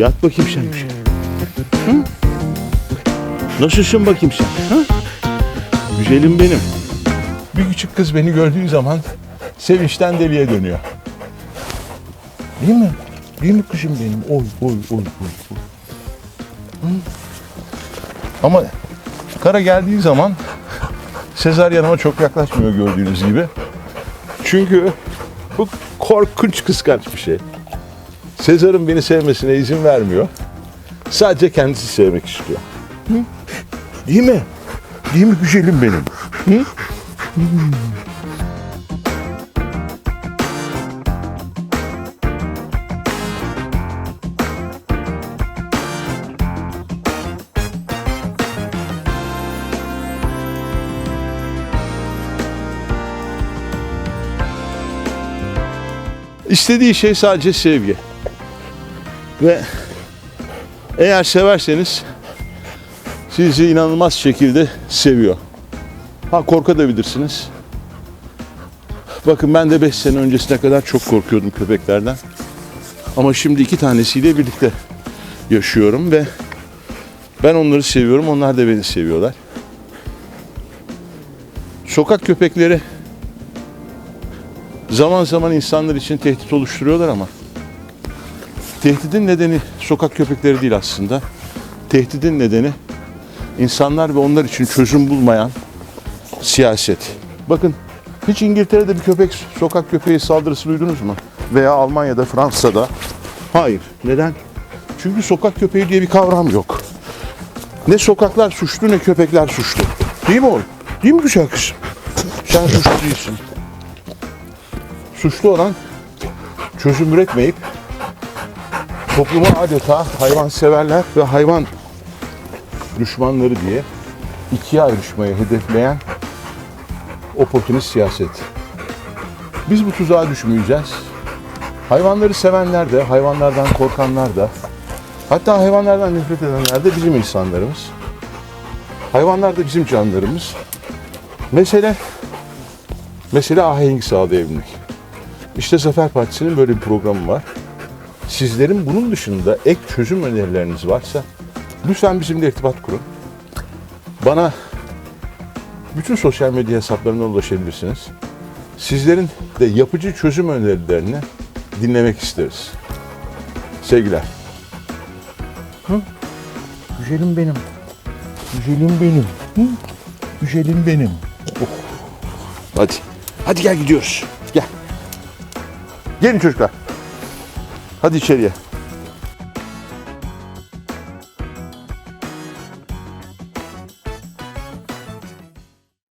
Yat bakayım sen bir şey. Hı? Nasılsın bakayım sen? Ha? Güzelim benim. Bir küçük kız beni gördüğü zaman sevinçten deliye dönüyor. Değil mi? Değil mi kızım benim? Oy oy oy oy. oy. Hı? Ama kara geldiği zaman Sezar yanıma çok yaklaşmıyor gördüğünüz gibi. Çünkü bu korkunç kıskanç bir şey. Sezar'ın beni sevmesine izin vermiyor. Sadece kendisi sevmek istiyor. Hı? Değil mi? Değil mi güzelim benim? Hı? İstediği şey sadece sevgi. Ve eğer severseniz sizi inanılmaz şekilde seviyor. Ha korkabilirsiniz. Bakın ben de 5 sene öncesine kadar çok korkuyordum köpeklerden. Ama şimdi iki tanesiyle birlikte yaşıyorum ve ben onları seviyorum, onlar da beni seviyorlar. Sokak köpekleri zaman zaman insanlar için tehdit oluşturuyorlar ama tehdidin nedeni sokak köpekleri değil aslında. Tehdidin nedeni insanlar ve onlar için çözüm bulmayan siyaset. Bakın hiç İngiltere'de bir köpek sokak köpeği saldırısı duydunuz mu? Veya Almanya'da, Fransa'da. Hayır. Neden? Çünkü sokak köpeği diye bir kavram yok. Ne sokaklar suçlu ne köpekler suçlu. Değil mi oğlum? Değil mi güzel kızım? Sen suçlu değilsin. Suçlu olan çözüm üretmeyip topluma adeta hayvan severler ve hayvan düşmanları diye ikiye ayrışmayı hedefleyen oportunist siyaset. Biz bu tuzağa düşmeyeceğiz. Hayvanları sevenler de, hayvanlardan korkanlar da, hatta hayvanlardan nefret edenler de bizim insanlarımız. Hayvanlar da bizim canlarımız. Mesele, mesele ahenk sağlayabilmek. İşte Zafer Partisi'nin böyle bir programı var. Sizlerin bunun dışında ek çözüm önerileriniz varsa lütfen bizimle irtibat kurun. Bana bütün sosyal medya hesaplarına ulaşabilirsiniz. Sizlerin de yapıcı çözüm önerilerini dinlemek isteriz. Sevgiler. Hı? Güzelim benim. Güzelim benim. Hı? Güzelim benim. Oh. Hadi. Hadi gel gidiyoruz. Gel. Gelin çocuklar. Hadi içeriye.